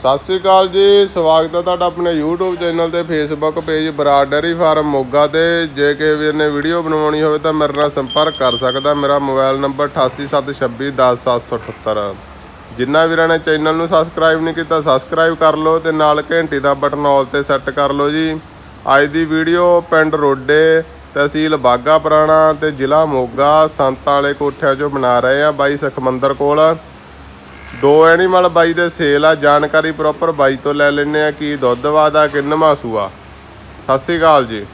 ਸਤਿ ਸ੍ਰੀ ਅਕਾਲ ਜੀ, ਸਵਾਗਤ ਹੈ ਤੁਹਾਡਾ ਆਪਣੇ YouTube ਚੈਨਲ ਤੇ, Facebook page Brar dairy farm Moga ਤੇ। ਜੇ ਕਿਸੇ ਵੀਰ ਨੇ ਵੀਡੀਓ ਬਣਵਾਉਣੀ ਹੋਵੇ ਤਾਂ ਮੇਰੇ ਨਾਲ ਸੰਪਰਕ ਕਰ ਸਕਦਾ। ਮੇਰਾ ਮੋਬਾਈਲ ਨੰਬਰ 8876210778 ਜਿੰਨਾ ਵੀਰਾਂ ਨੇ ਚੈਨਲ ਨੂੰ ਸਬਸਕ੍ਰਾਈਬ ਨਹੀਂ ਕੀਤਾ ਸਬਸਕ੍ਰਾਈਬ ਕਰ ਲਓ ਤੇ ਨਾਲ ਘੰਟੀ ਦਾ ਬਟਨ ਆਲ ਤੇ ਸੈੱਟ ਕਰ ਲਓ ਜੀ। ਅੱਜ ਦੀ ਵੀਡੀਓ ਪਿੰਡ ਰੋਡੇ, ਤਹਿਸੀਲ ਬਾਗਾ ਪੁਰਾਣਾ ਤੇ ਜ਼ਿਲ੍ਹਾ ਮੋਗਾ, ਸੰਤਾਂ ਵਾਲੇ ਕੋਠਿਆਂ 'ਚੋਂ ਬਣਾ ਰਹੇ ਆ ਬਾਈ ਸਖਮੰਦਰ ਕੋਲ। ਦੋ ਐਨੀਮਲ ਬਾਈ ਦੇ ਸੇਲ ਆ ਜਾਣਕਾਰੀ ਪ੍ਰੋਪਰ ਬਾਈ ਤੋਂ ਲੈ ਲੈਣੇ ਆ ਕੀ ਦੁੱਧ ਵਾਦਾ ਕਿੰਨਵਾਂ ਸੂਆ ਸਤਿ ਸ੍ਰੀ ਅਕਾਲ ਜੀ।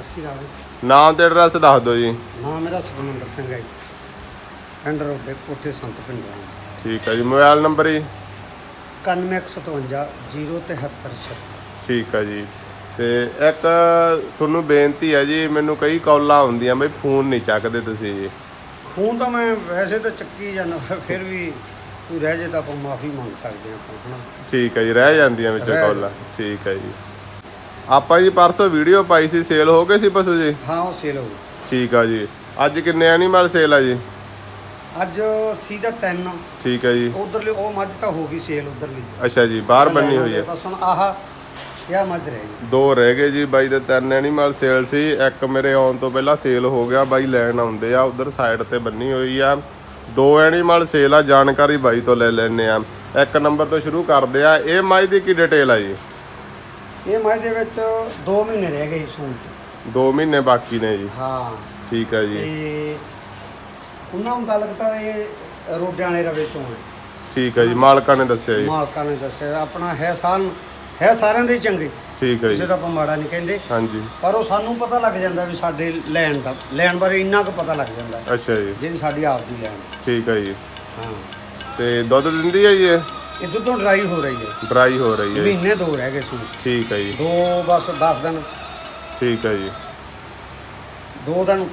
ਅਸੀਂ ਰਾਵੇ ਨਾਮ ਤੇ ਐਡਰੈਸ ਦੱਸ ਦਿਓ ਜੀ। ਨਾਮ ਮੇਰਾ ਸੁਖਮੰਦਰ ਸਿੰਘ ਹੈ ਜੀ। ਪਿੰਡ ਰੋਡੇ ਕੋਠੇ ਸੰਤ ਪਿੰਡਾਂ ਠੀਕ ਹੈ ਜੀ ਮੋਬਾਈਲ ਨੰਬਰ ਜੀ? 9157 073 ਠੀਕ ਹੈ ਜੀ। ਤੇ ਇੱਕ ਤੁਹਾਨੂੰ ਬੇਨਤੀ ਹੈ ਜੀ ਮੈਨੂੰ ਕਈ ਕਾਲਾਂ ਹੁੰਦੀਆਂ ਬਈ ਫੋਨ ਨਹੀਂ ਚੱਕਦੇ ਤੁਸੀਂ ਜੀ। ਖੂਨ ਤਾਂ ਮੈਂ ਵੈਸੇ ਤਾਂ ਚੱਕੀ ਜਾਂਦਾ ਫਿਰ ਵੀ ਕੋਈ ਰਹਿ ਜੇ ਤਾਂ ਆਪਾਂ ਮਾਫੀ ਮੰਗ ਸਕਦੇ ਹਾਂ ਆਪਾਂ ਹਨਾ? ਠੀਕ ਹੈ ਜੀ ਰਹਿ ਜਾਂਦੀਆਂ ਵਿੱਚ ਰਹਿ ਕਾਲਾਂ। ਠੀਕ ਹੈ ਜੀ। ਆਪਾਂ ਜੀ ਪਰਸੋਂ ਵੀਡੀਓ ਪਾਈ ਸੀ ਸੇਲ ਹੋ ਗਏ ਸੀ ਪਸ਼ੂ ਜੀ? ਹਾਂ ਉਹ ਸੇਲ ਹੋ ਗਈ। ਠੀਕ ਆ ਜੀ। ਅੱਜ ਕਿੰਨੇ ਐਨੀਮਲ ਸੇਲ ਆ ਜੀ? ਅੱਜ ਸੀਦਾ ਤਿੰਨ। ਠੀਕ ਹੈ ਜੀ। ਉਧਰਲੀ ਉਹ ਮੱਝ ਤਾਂ ਹੋ ਗਈ ਸੇਲ ਉਧਰਲੀ। ਅੱਛਾ ਜੀ ਬਾਹਰ ਬੰਨੀ ਹੋਈ ਹੈ। ਬਸ ਹੁਣ ਆਹ ਕਿਆ ਮੱਝ ਰਹਿ ਗਈ। ਦੋ ਰਹਿ ਗਏ ਜੀ ਬਾਈ ਦੇ ਤਿੰਨ ਐਨੀਮਲ ਸੇਲ ਸੀ। ਇੱਕ ਮੇਰੇ ਆਉਣ ਤੋਂ ਪਹਿਲਾਂ ਸੇਲ ਹੋ ਗਿਆ ਬਾਈ ਲੈਣ ਆਉਂਦੇ ਆ ਉਧਰ ਸਾਈਡ ਤੇ ਬੰਨੀ ਹੋਈ ਆ। ਦੋ ਐਨੀਮਲ ਸੇਲ ਆ ਜਾਣਕਾਰੀ ਬਾਈ ਤੋਂ ਲੈ ਲੈਣੇ ਆ। ਇੱਕ ਨੰਬਰ ਤੋਂ ਸ਼ੁਰੂ ਕਰਦੇ ਆ। ਇਹ ਮਾਈ ਦੀ ਕੀ ਡਿਟੇਲ ਆ ਜੀ? ਇਹ ਮੱਝ ਦੇ ਵਿੱਚ 2 ਮਹੀਨੇ ਰਹਿ ਗਏ ਸੂਣ ਚ। 2 ਮਹੀਨੇ ਬਾਕੀ ਨੇ ਜੀ। ਹਾਂ। ਠੀਕ ਹੈ ਜੀ। ਤੇ ਉਹਨਾਂ ਨੂੰ ਗੱਲ ਕੀਤਾ ਇਹ ਰੋਡਿਆਂ ਵਾਲੇ ਰਵੇ ਚੋਂ। ਠੀਕ ਹੈ ਜੀ। ਮਾਲਕਾਂ ਨੇ ਦੱਸਿਆ ਜੀ। ਮਾਲਕਾਂ ਨੇ ਦੱਸਿਆ। ਆਪਣਾ ਹੈ ਸਾਨ ਹੈ ਸਾਰਿਆਂ ਦੇ ਚੰਗੇ। ਠੀਕ ਹੈ ਕਿਸੇ ਜੀ ਦਾ ਆਪਾਂ ਮਾੜਾ ਨਹੀਂ ਕਹਿੰਦੇ। ਹਾਂਜੀ। ਪਰ ਉਹ ਸਾਨੂੰ ਪਤਾ ਲੱਗ ਜਾਂਦਾ ਵੀ ਸਾਡੇ ਲੈਣ ਦਾ ਲੈਣ ਬਾਰੇ ਇੰਨਾ ਕੁ ਪਤਾ ਲੱਗ ਜਾਂਦਾ ਹੈ, ਅੱਛਾ ਜੀ। ਜਿਹੜੀ ਸਾਡੀ ਆਪ ਦੀ ਲੈਣ। ਠੀਕ ਹੈ ਜੀ। ਹਾਂ। ਤੇ ਦੁੱਧ ਦਿੰਦੀ ਹੈ ਜੀ ਇਹ? ਇਹ ਦੁੱਧੋਂ ਡਰਾਈ ਹੋ ਰਹੀ ਹੈ। ਡਰਾਈ ਹੋ ਰਹੀ ਹੈ। ਜੀ। ਮਹੀਨੇ ਦੋ ਰਹਿ ਗਏ ਸੂ ਠੀਕ ਹੈ ਜੀ। ਦੋ ਬਸ 10 ਦਿਨ। ਠੀਕ ਹੈ ਜੀ। ਦੋ ਦਿਨ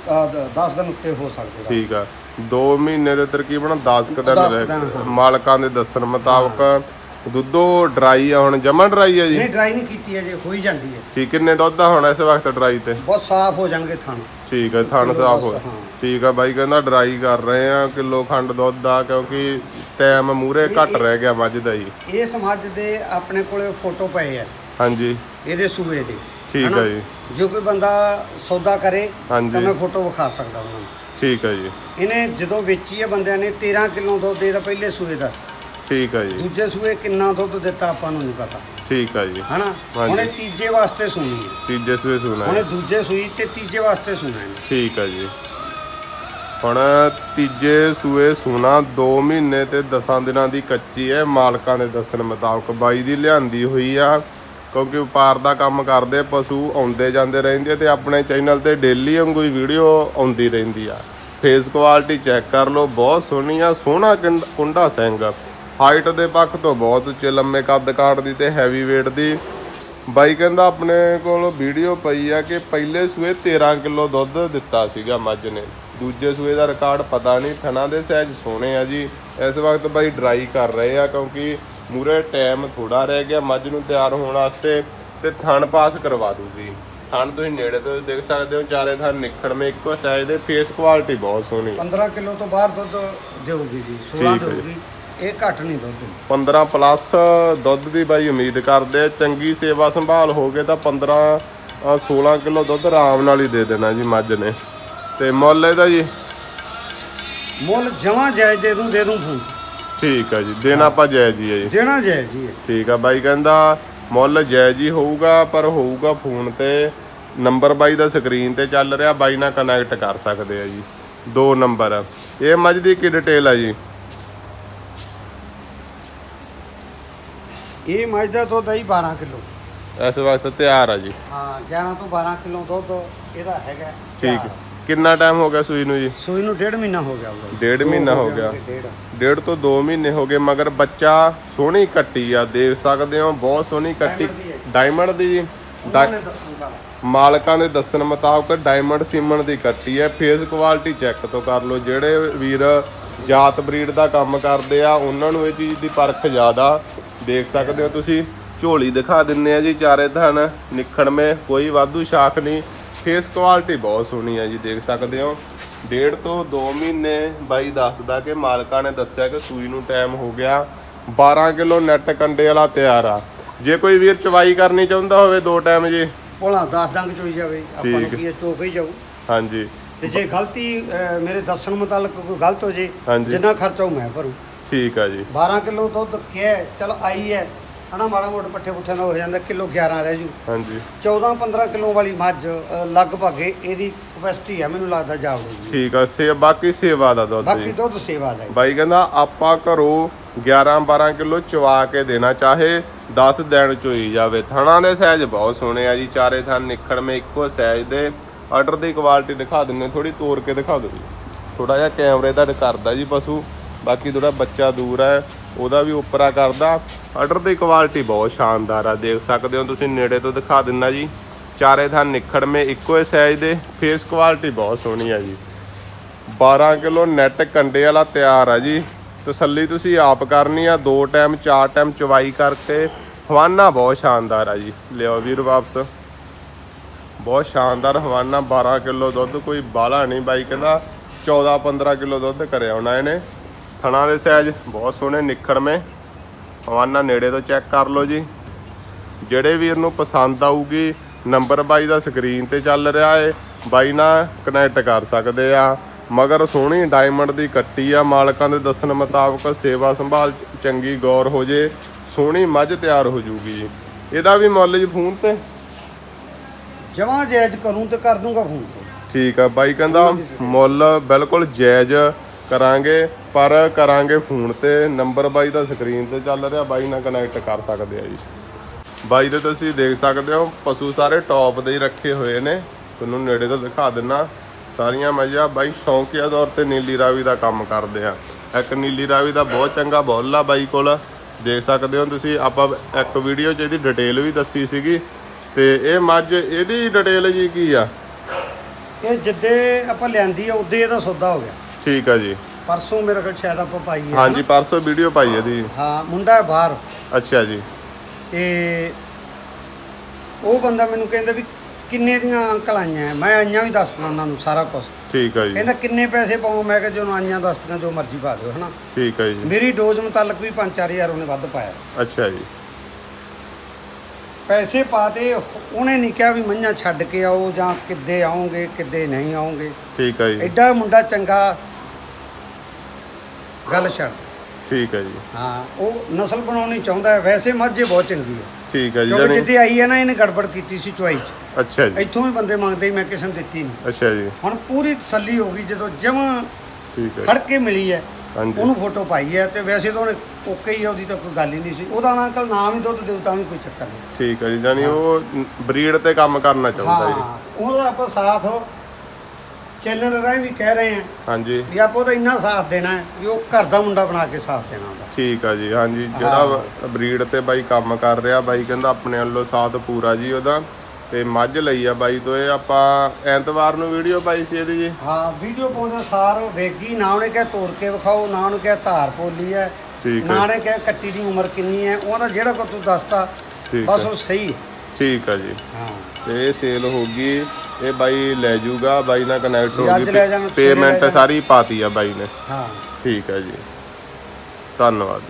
10 ਦਿਨ ਉੱਤੇ ਹੋ ਸਕਦੇ ਆ। ਠੀਕ ਆ। 2 ਮਹੀਨੇ ਦੇ ਤਕਰੀਬਨ 10 ਕੁ ਦਿਨ ਦਸ ਕੁ ਰਹਿ ਦਿਨ, ਗਏ। ਮਾਲਕਾਂ ਦੇ ਦੱਸਣ ਮੁਤਾਬਕ ਦੁੱਧੋ ਡਰਾਈ ਆ ਹੁਣ ਜਮਾ ਡਰਾਈ ਆ ਜੀ? ਨਹੀਂ ਡਰਾਈ ਨਹੀਂ ਕੀਤੀ ਹੈ ਜੇ ਹੋਈ ਜਾਂਦੀ ਹੈ। ਠੀਕ ਕਿੰਨੇ ਦੁੱਧ ਆ ਹੁਣ ਇਸ ਵਕਤ ਡਰਾਈ ਤੇ? ਬਹੁਤ ਸਾਫ਼ ਹੋ ਜਾਣਗੇ ਥਣ। ਠੀਕ ਹੈ ਥਣ ਸਾਫ਼ ਹੋ ਹਾਂ। ਠੀਕ ਆ ਬਾਈ ਕਹਿੰਦਾ ਡਰਾਈ ਕਰ ਰਹੇ ਆ ਕਿਲੋ ਖੰਡ ਦੁੱਧ ਆ ਕਿਉਂਕਿ ਟਾਈਮ ਮੂਰੇ ਘੱਟ ਰਹਿ ਗਿਆ ਮੱਝ ਦਾ ਜੀ ਇਸ ਮੱਝ ਦੇ ਆਪਣੇ ਕੋਲੇ ਫੋਟੋ ਪਏ ਆ। ਹਾਂਜੀ। ਇਹਦੇ ਸੂਏ ਦੇ। ਠੀਕ ਹਨਾ? ਆ ਜੀ। ਜੇ ਕੋਈ ਬੰਦਾ ਸੌਦਾ ਕਰੇ ਹਾਂਜੀ। ਤਾਂ ਮੈਂ ਫੋਟੋ ਵਿਖਾ ਸਕਦਾ ਉਹਨਾਂ ਨੂੰ। ਠੀਕ ਆ ਜੀ। ਇਹਨੇ ਜਦੋਂ ਵੇਚੀ ਹੈ ਬੰਦਿਆਂ ਨੇ 13 ਕਿਲੋ ਦੁੱਧ ਇਹਦਾ ਪਹਿਲੇ ਸੂਏ ਦਾ ਸੀ। ਠੀਕ ਆ ਜੀ। ਦੂਜੇ ਸੂਏ ਕਿੰਨਾ ਦੁੱਧ ਦਿੱਤਾ ਆਪਾਂ ਨੂੰ ਨਹੀਂ ਪਤਾ। ਠੀਕ ਆ ਜੀ। ਹਨਾ? ਹਾਂਜੀ। ਹੁਣ ਇਹ ਤੀਜੇ ਵਾਸਤੇ ਸੁਣੀ ਹੈ। ਤੀਜੇ ਸੂਏ ਸੁਣਾ ਹੁਣ ਇਹ ਦੂਜੇ ਸੂਈ ਤੇ ਤੀਜੇ ਵਾਸਤੇ ਸੁਣਾ ਠੀਕ ਆ ਜੀ। ਹੁਣ ਤੀਜੇ ਸੂਏ ਸੂਣਾ 2 ਮਹੀਨੇ ਤੇ 10 ਦਿਨਾਂ ਦੀ ਕੱਚੀ ਹੈ। ਮਾਲਕਾਂ ਦੇ ਦੱਸਣ ਮੁਤਾਬਕ ਬਾਈ ਦੀ ਲਿਆਂਦੀ ਹੋਈ ਆ। ਕਿਉਂਕਿ ਵਪਾਰ ਦਾ ਕੰਮ ਕਰਦੇ ਪਸ਼ੂ ਆਉਂਦੇ ਜਾਂਦੇ ਰਹਿੰਦੇ ਆ ਤੇ ਆਪਣੇ ਚੈਨਲ ਤੇ ਡੇਲੀ ਵਾਂਗੂ ਹੀ ਵੀਡੀਓ ਆਉਂਦੀ ਰਹਿੰਦੀ ਆ। ਫੇਸ ਕੁਆਲਿਟੀ ਚੈੱਕ ਕਰ ਲਓ ਬਹੁਤ ਸੋਹਣੀ ਆ। ਸੋਹਣਾ ਕਿੰਡ- ਕੁੰਡਾ ਸਿੰਘ ਹਾਈਟ ਦੇ ਪੱਖ ਤੋਂ ਬਹੁਤ ਉੱਚੇ ਲੰਮੇ ਕੱਦ ਕਾਠ ਦੀ ਤੇ ਹੈਵੀ weight ਦੀ। ਬਾਈ ਕਹਿੰਦਾ ਆਪਣੇ ਕੋਲ ਵੀਡੀਓ ਪਈ ਆ ਕਿ ਪਹਿਲੇ ਸੂਏ 13 ਕਿਲੋ ਦੁੱਧ ਦਿੱਤਾ ਸੀਗਾ ਮੱਝ ਨੇ। ਦੂਜੇ ਸੂਏ ਦਾ ਰਿਕਾਰਡ ਪਤਾ ਨਹੀਂ ਥਣਾ ਦੇ ਸਹਿਜ ਸੋਹਣੇ ਆ ਜੀ। ਇਸ ਵਕਤ ਬਾਈ ਡਰਾਈ ਕਰ ਰਹੇ ਆ ਕਿਉਂਕਿ ਮੂਰੇ ਟਾਈਮ ਥੋੜਾ ਰਹਿ ਗਿਆ ਮੱਝ ਨੂੰ ਤਿਆਰ ਹੋਣ ਵਾਸਤੇ ਤੇ ਥਣ ਪਾਸ ਕਰਵਾ ਦੂ ਜੀ। ਥਣ ਤੁਸੀਂ ਨੇੜੇ ਤੋਂ ਦੇਖ ਸਕਦੇ ਹੋ ਚਾਰੇ ਥਣ ਨਿਖੜਵੇਂ ਇੱਕੋ ਸਾਈਜ਼ ਦੇ ਫੇਸ ਕੁਆਲਿਟੀ ਬਹੁਤ ਸੋਹਣੀ 15 ਕਿਲੋ ਤੋਂ ਬਾਹਰ ਦੁੱਧ ਦੇਊਗੀ ਜੀ 16 ਠੀਕ ਹੈ ਜੀ। ਦੇਊਗੀ। ਇਹ ਘੱਟ ਨਹੀਂ ਦੁੱਧ ਦਿੰਦੀ। 15 ਪਲੱਸ ਦੁੱਧ ਦੀ ਬਾਈ ਉਮੀਦ ਕਰਦੇ ਆ। ਚੰਗੀ ਸੇਵਾ ਸੰਭਾਲ ਹੋ ਗਏ ਤਾਂ 15 ਅ, 16 ਕਿਲੋ ਦੁੱਧ ਆਰਾਮ ਨਾਲ ਹੀ ਦੇ ਦੇਣਾ ਜੀ ਮੱਝ ਨੇ। ਤੇ ਮੁੱਲ ਇਹਦਾ ਜੀ? ਮੁੱਲ ਜਮਾਂ ਜਾਇਜ਼ ਦੇ ਦੂੰ ਦੇ ਦੂੰ ਫੋਨ ਠੀਕ ਆ ਜੀ ਦੇਣਾ ਆਪਾਂ ਜਾਇਜ਼ ਹੀ ਆ ਜੀ। ਦੇਣਾ ਜਾਇਜ਼ ਜੀ ਹੈ। ਠੀਕ ਆ ਬਾਈ ਕਹਿੰਦਾ ਮੁੱਲ ਜਾਇਜ਼ ਹੀ ਹੋਊਗਾ ਪਰ ਹੋਊਗਾ ਫੋਨ ਤੇ। ਨੰਬਰ ਬਾਈ ਦਾ ਸਕਰੀਨ ਤੇ ਚੱਲ ਰਿਹਾ ਬਾਈ ਨਾਲ ਕਨੈਕਟ ਕਰ ਸਕਦੇ ਆ ਜੀ। ਦੋ ਨੰਬਰ। ਇਹ ਮੱਝ ਦੀ ਕੀ ਡਿਟੇਲ ਆ ਜੀ? ਇਹ ਮੱਝ ਦਾ ਦੁੱਧ ਹੈ ਜੀ 12 ਕਿਲੋ। ਇਸ ਵਕਤ ਤਿਆਰ ਆ ਜੀ। ਹਾਂ 11 ਤੋਂ 12 ਕਿਲੋ ਦੁੱਧ ਇਹਦਾ ਹੈਗਾ ਠੀਕ। ਕਿੰਨਾ ਟਾਈਮ ਹੋ ਗਿਆ ਸੂਈ ਨੂੰ ਜੀ? ਸੂਈ ਨੂੰ ਡੇਢ ਮਹੀਨਾ ਹੋ ਗਿਆ ਉਹਦਾ ਡੇਢ ਮਹੀਨਾ ਹੋ ਗਿਆ। ਡੇਢ। ਡੇਢ ਤੋਂ 2 ਮਹੀਨੇ ਹੋ ਗਏ ਮਗਰ ਬੱਚਾ ਸੋਹਣੀ ਕੱਟੀ ਆ ਦੇਖ ਸਕਦੇ ਹੋ ਬਹੁਤ ਸੋਹਣੀ ਕੱਟੀ। ਡਾਇਮੰਡ ਦੀ ਜੀ। ਉਹਨਾਂ ਨੇ ਦੱਸੂਗਾ ਮਾਲਕਾਂ ਦੇ ਦੱਸਣ ਮੁਤਾਬਕ ਡਾਇਮੰਡ ਸੀਮਨ ਦੀ ਕੱਟੀ ਹੈ। ਫੇਸ ਕੁਆਲਿਟੀ ਚੈੱਕ ਤੋਂ ਕਰ ਲਓ। ਜਿਹੜੇ ਵੀਰ ਜਾਤ ਬਰੀਡ ਦਾ ਕੰਮ ਕਰਦੇ ਆ ਉਹਨਾਂ ਨੂੰ ਇਹ ਚੀਜ਼ ਦੀ ਪਰਖ ਜ਼ਿਆਦਾ। ਦੇਖ ਸਕਦੇ ਹੋ ਤੁਸੀਂ। ਝੋਲੀ ਦਿਖਾ ਦਿੰਨੇ ਆ ਜੀ ਚਾਰੇ ਥਣ ਨਿਖੜਵੇਂ ਕੋਈ ਵਾਧੂ ਸ਼ਾਖ ਨਹੀਂ। ਫੇਸ ਕੁਆਲਿਟੀ ਬਹੁਤ ਸੋਹਣੀ ਹੈ ਜੀ ਦੇਖ ਸਕਦੇ ਹੋ। ਡੇਢ ਤੋਂ 2 ਮਹੀਨੇ ਬਾਈ ਦੱਸਦਾ ਕਿ ਮਾਲਕਾਂ ਨੇ ਦੱਸਿਆ ਕਿ ਸੂਈ ਨੂੰ ਟਾਈਮ ਹੋ ਗਿਆ। 12 ਕਿਲੋ ਨੈਟ ਕੰਡੇ ਵਾਲਾ ਤਿਆਰ ਆ। ਜੇ ਕੋਈ ਵੀਰ ਚਵਾਈ ਕਰਨੀ ਚਾਹੁੰਦਾ ਹੋਵੇ ਦੋ ਟਾਈਮ ਜੀ। ਭੋਲਾ 10 ਡੰਗ ਚੋਈ ਜਾਵੇ ਆਪਾਂ ਨੂੰ। ਕੀ ਚੋਕ ਹੀ ਜਾਊ। ਹਾਂਜੀ। ਤੇ ਜੇ ਗਲਤੀ ਮੇਰੇ ਦੱਸਣ ਮੁਤਾਲਕ ਕੋਈ ਗਲਤ ਹੋ ਜੇ। ਜਿੰਨਾ ਖਰਚਾ ਉਹ ਮੈਂ ਭਰੂ। ਠੀਕ ਆ ਜੀ। 12 ਕਿਲੋ ਦੁੱਧ ਕਿਹਾ ਚਲ ਆਈ ਹੈ। ਹਨਾ ਮਾੜਾ ਮੋਟਾ ਪੱਠੇ ਪੁੱਠੇ ਨਾਲ ਹੋ ਜਾਂਦਾ ਕਿਲੋ 11 ਰਹਿ ਜੂ। ਹਾਂਜੀ। 14 15 ਕਿਲੋ ਵਾਲੀ ਮੱਝ ਲਗਭਗ ਇਹਦੀ ਕਪੈਸਿਟੀ ਹੈ ਮੈਨੂੰ ਲੱਗਦਾ ਜਾਵੜੇ ਜੀ ਠੀਕ ਆ ਸੇ ਬਾਕੀ ਸੇਵਾ ਦਾ ਦੁੱਧ ਬਾਕੀ ਜੀ ਦੁੱਧ ਸੇਵਾ ਦਾ ਹੈ। ਬਾਈ ਕਹਿੰਦਾ ਆਪਾਂ ਘਰੋਂ 11 12 ਕਿਲੋ ਚਵਾ ਕੇ ਦੇਣਾ ਚਾਹੇ 10 ਦਿਨ ਚੋਈ ਜਾਵੇ। ਥਣਾ ਦੇ ਸਾਈਜ਼ ਬਹੁਤ ਸੋਹਣੇ ਆ ਜੀ ਚਾਰੇ ਥਣ ਨਿਖੜਵੇਂ ਇੱਕੋ ਸਾਈਜ਼ ਦੇ। ਆਰਡਰ ਦੀ ਕੁਆਲਿਟੀ ਦਿਖਾ ਦਿੰਨੇ ਥੋੜੀ ਤੋੜ ਕੇ ਦਿਖਾ ਦਿਓ ਜੀ। ਥੋੜਾ ਜਿਹਾ ਕੈਮਰੇ ਦਾ ਕਰਦਾ ਜੀ ਪਸ਼ੂ। ਬਾਕੀ ਥੋੜਾ ਬੱਚਾ ਦੂਰ ਹੈ, ਉਹਦਾ ਵੀ ਉੱਪਰਾ ਕਰਦਾ। ਆਰਡਰ ਦੀ ਕੁਆਲਿਟੀ ਬਹੁਤ ਸ਼ਾਨਦਾਰ ਆ, ਦੇਖ ਸਕਦੇ ਹੋ ਤੁਸੀਂ, ਨੇੜੇ ਤੋਂ ਦਿਖਾ ਦਿੰਨਾ ਜੀ। ਚਾਰੇ ਥਾਂ ਥਣ ਮੇ, ਇੱਕੋ ਹੀ ਸਾਈਜ਼ ਦੇ ਫੇਸ ਕੁਆਲਿਟੀ ਬਹੁਤ ਸੋਹਣੀ ਆ ਜੀ। 12 ਕਿਲੋ ਨੈਟ ਕੰਡੇ ਵਾਲਾ ਤਿਆਰ ਆ ਜੀ। ਤਸੱਲੀ ਤੁਸੀਂ ਆਪ ਕਰਨੀ ਆ, ਦੋ ਟਾਈਮ ਚਾਰ ਟਾਈਮ ਚਵਾਈ ਕਰਕੇ, ਹਵਾਨਾ ਬਹੁਤ ਸ਼ਾਨਦਾਰ ਆ ਜੀ। ਲਿਓ ਵੀਰ ਵਾਪਸ। ਬਹੁਤ ਸ਼ਾਨਦਾਰ ਹਵਾਨਾ 12 ਕਿਲੋ ਦੁੱਧ, ਕੋਈ ਬਾਲਾ ਨਹੀਂ ਬਾਈ ਕਹਿੰਦਾ 14 15 ਕਿਲੋ ਦੁੱਧ ਕਰਿਆ ਹੋਣਾ ਇਹਨੇ ਥਣਾ ਦੇ ਸਾਈਜ਼ ਬਹੁਤ ਸੋਹਣੇ ਨਿਖੜਵੇਂ ਹਵਾਨਾ ਨੇੜੇ ਤੋਂ ਚੈੱਕ ਕਰ ਲਓ ਜੀ। ਜਿਹੜੇ ਵੀਰ ਨੂੰ ਪਸੰਦ ਆਊਗੀ ਨੰਬਰ ਬਾਈ ਦਾ ਸਕਰੀਨ ਤੇ ਚੱਲ ਰਿਹਾ ਏ। ਬਾਈ ਨਾਲ ਕਨੈਕਟ ਕਰ ਸਕਦੇ ਆ। ਮਗਰ ਸੋਹਣੀ ਡਾਇਮੰਡ ਦੀ ਕੱਟੀ ਆ ਮਾਲਕਾਂ ਦੇ ਦੱਸਣ ਮੁਤਾਬਕ ਸੇਵਾ ਸੰਭਾਲ ਚੰਗੀ ਗੌਰ ਹੋ ਜੇ ਸੋਹਣੀ ਮੱਝ ਤਿਆਰ ਹੋ ਜੂਗੀ। ਜੀ ਇਹਦਾ ਵੀ ਮੁੱਲ ਜੀ ਫੋਨ ਤੇ? ਜਮਾਂ ਜਾਇਜ਼ ਕਰੂੰ ਤੇ ਕਰ ਦੂੰਗਾ ਫੋਨ ਤੇ। ਠੀਕ ਆ ਬਾਈ ਕਹਿੰਦਾ ਮੁੱਲ ਬਿਲਕੁਲ ਜਾਇਜ਼ ਕਰਾਂਗੇ, ਪਰ ਕਰਾਂਗੇ ਫੋਨ ਤੇ, ਨੰਬਰ ਬਾਈ ਦਾ ਸਕਰੀਨ ਤੇ ਚੱਲ ਰਿਹਾ, ਬਾਈ ਨਾਲ ਕਨੈਕਟ ਕਰ ਸਕਦੇ ਆ ਜੀ। ਬਾਈ ਦੇ ਤੁਸੀਂ ਦੇਖ ਸਕਦੇ ਹੋ, ਪਸ਼ੂ ਸਾਰੇ ਟੌਪ ਦੇ ਹੀ ਰੱਖੇ ਹੋਏ ਨੇ। ਤੁਹਾਨੂੰ ਨੇੜੇ ਤੋਂ ਦਿਖਾ ਦਿੰਨਾ। ਸਾਰੀਆਂ ਮੱਝਾਂ ਬਾਈ ਸ਼ੌਂਕੀਆ ਤੌਰ ਤੇ ਨੀਲੀ ਰਾਵੀ ਦਾ ਕੰਮ ਕਰਦੇ ਆ। ਇੱਕ ਨੀਲੀ ਰਾਵੀ ਦਾ ਬਹੁਤ ਚੰਗਾ ਬੁੱਲ ਆ ਬਾਈ ਕੋਲ। ਦੇਖ ਸਕਦੇ ਹੋ ਤੁਸੀਂ, ਆਪਾਂ ਇੱਕ ਵੀਡੀਓ 'ਚ ਇਹਦੀ ਡਿਟੇਲ ਵੀ ਦੱਸੀ ਸੀਗੀ। ਤੇ ਇਹ ਮੱਝ, ਇਹਦੀ ਡਿਟੇਲ ਜੀ ਕੀ ਆ? ਇਹ ਜਿੱਦੇ ਆਪਾਂ ਲਿਆਂਦੀ ਆ, ਉਦੇ ਇਹਦਾ ਸੌਦਾ ਹੋ ਗਿਆ। ਠੀਕ ਆ ਜੀ। ਪਰਸੋਂ ਮੇਰੇ ਕੋਲ ਸ਼ਾਇਦ ਆਪਾਂ ਪਾਈ ਹੈ ਹਾਂਜੀ ਪਰਸੋਂ ਵੀਡੀਓ ਪਾਈ ਇਹਦੀ ਹਾਂ ਮੁੰਡਾ ਹੈ ਬਾਹਰ। ਅੱਛਾ ਜੀ। ਤੇ ਉਹ ਬੰਦਾ ਮੈਨੂੰ ਕਹਿੰਦਾ ਵੀ ਕਿੰਨੇ ਦੀਆਂ ਅੰਕਲ ਆਈਆਂ ਹੈ? ਮੈਂ ਆਈਆਂ ਵੀ ਦੱਸਦਾ ਉਹਨਾਂ ਨੂੰ ਸਾਰਾ ਕੁਝ ਠੀਕ ਆ ਜੀ। ਕਹਿੰਦਾ ਕਿੰਨੇ ਪੈਸੇ ਪਾਉਂ ਮੈਂ ਕਿਹਾ ਜਦੋਂ ਆਈਆਂ ਦੱਸਦੀਆਂ ਜੋ ਮਰਜ਼ੀ ਪਾ ਦਿਓ ਹਨਾ? ਠੀਕ ਆ ਜੀ। ਮੇਰੀ ਡੋਜ਼ ਮੁਤਾਲਕ ਵੀ 5-4000 ਉਹਨੇ ਵੱਧ ਪਾਇਆ। ਅੱਛਾ ਜੀ। ਪੈਸੇ ਪਾਤੇ ਉਹਨੇ ਨਹੀਂ ਕਿਹਾ ਵੀ ਮੰਝਾਂ ਛੱਡ ਕੇ ਆਓ ਜਾਂ ਕਿੱਦੇ ਆਉਂਗੇ ਕਿੱਦੇ ਨਹੀਂ ਆਉਂਗੇ। ਠੀਕ ਆ ਜੀ। ਐਡਾ ਮੁੰਡਾ ਚੰਗਾ ਗੱਲ ਛੱਡ। ਠੀਕ ਆ ਜੀ। ਹਾਂ ਉਹ ਨਸਲ ਬਣਾਉਣੀ ਚਾਹੁੰਦਾ ਹੈ ਵੈਸੇ ਮੱਝੇ ਬਹੁਤ ਚੰਗੀ ਹੈ। ਠੀਕ ਆ ਜੀ ਕਿਉਂਕਿ ਜਿੱਦੇ ਆਈ ਹੈ ਨਾ ਇਹਨੇ ਗੜਬੜ ਕੀਤੀ ਸੀ ਚੁਆਈ 'ਚ। ਅੱਛਾ ਜੀ। ਇੱਥੋਂ ਵੀ ਬੰਦੇ ਮੰਗਦੇ ਸੀ, ਮੈਂ ਕਿਸੇ ਨੂੰ ਦਿੱਤੀ ਨਹੀਂ ਅੱਛਾ ਜੀ। ਹੁਣ ਪੂਰੀ ਤਸੱਲੀ ਹੋ ਗਈ ਜਦੋਂ ਜਮਾਂ ਠੀਕ ਆ ਖੜ ਕੇ ਮਿਲੀ ਹੈ ਹਾਂਜੀ। ਉਹਨੂੰ ਫੋਟੋ ਪਾਈ ਹੈ ਤੇ ਵੈਸੇ ਤਾਂ ਉਹਨੇ ਓਕੇ ਹੀ ਆ, ਉਹਦੀ ਤਾਂ ਕੋਈ ਗੱਲ ਹੀ ਨਹੀਂ ਸੀ। ਉਹਦਾ ਨਾ ਅੰਕਲ ਨਾਮ ਹੀ ਦੁੱਧ ਦਿਓ ਤਾਂ ਵੀ ਕੋਈ ਚੱਕਰ ਨਹੀਂ। ਠੀਕ ਆ ਜੀ ਜਾਨੀ ਉਹ ਬਰੀਡ ਤੇ ਕੰਮ ਕਰਨਾ ਚਾਹੁੰਦਾ ਜੀ। ਹਾਂ ਉਹਦਾ ਆਪਾਂ ਸਾਥ ਚੈਨਲ ਰਾਹੀਂ ਵੀ ਕਹਿ ਰਹੇ ਹਾਂ ਹਾਂਜੀ ਵੀ ਆਪਾਂ ਉਹਦਾ ਇੰਨਾ ਸਾਥ ਦੇਣਾ ਹੈ ਵੀ ਉਹ ਘਰ ਦਾ ਮੁੰਡਾ ਬਣਾ ਕੇ ਸਾਥ ਦੇਣਾ ਉਹਦਾ ਠੀਕ ਆ ਜੀ ਹਾਂਜੀ ਜਿਹੜਾ ਬਰੀਡ ਤੇ ਬਾਈ ਕੰਮ ਕਰ ਰਿਹਾ ਬਾਈ ਕਹਿੰਦਾ ਆਪਣੇ ਵੱਲੋਂ ਸਾਥ ਪੂਰਾ ਜੀ ਉਹਦਾ ਤੇ ਮੱਝ ਲਈ ਆ ਬਾਈ ਤੋਂ ਇਹ ਆਪਾਂ ਐਤਵਾਰ ਨੂੰ ਵੀਡੀਓ ਪਾਈ ਸੀ ਇਹਦੀ ਜੀ ਹਾਂ ਵੀਡੀਓ ਪਾਉਂਦੇ ਸਾਰ ਵੇਗੀ ਨਾ ਉਹਨੇ ਕਿਹਾ ਤੋੜ ਕੇ ਵਿਖਾਓ ਨਾ ਉਹਨੂੰ ਕਿਹਾ ਧਾਰ ਪੋਲੀ ਹੈ। ਨਾ ਉਹਨੇ ਕਿਹਾ ਕੱਟੀ ਦੀ ਉਮਰ ਕਿੰਨੀ ਹੈ ਉਹਦਾ ਜਿਹੜਾ ਕੋ ਤੂੰ ਦੱਸਤਾ ਬਸ। ਉਹ ਸਹੀ। ਠੀਕ ਆ ਜੀ ਹਾਂ ਤੇ ਇਹ ਸੇਲ ਹੋ ਗਈ ਇਹ ਬਾਈ ਲੈ ਜਾਊਗਾ ਬਾਈ ਨਾਲ ਕਨੈਕਟ ਹੋ ਵੀ ਅੱਜ ਲੈ ਜਾਣਾ, ਗਈ ਸਵੇਰੇ ਲੈ ਪੇਮੈਂਟ ਜਾਣਾ। ਸਾਰੀ ਪਾਤੀ ਆ ਬਾਈ ਨੇ। ਹਾਂ। ਠੀਕ ਹੈ ਜੀ। ਧੰਨਵਾਦ।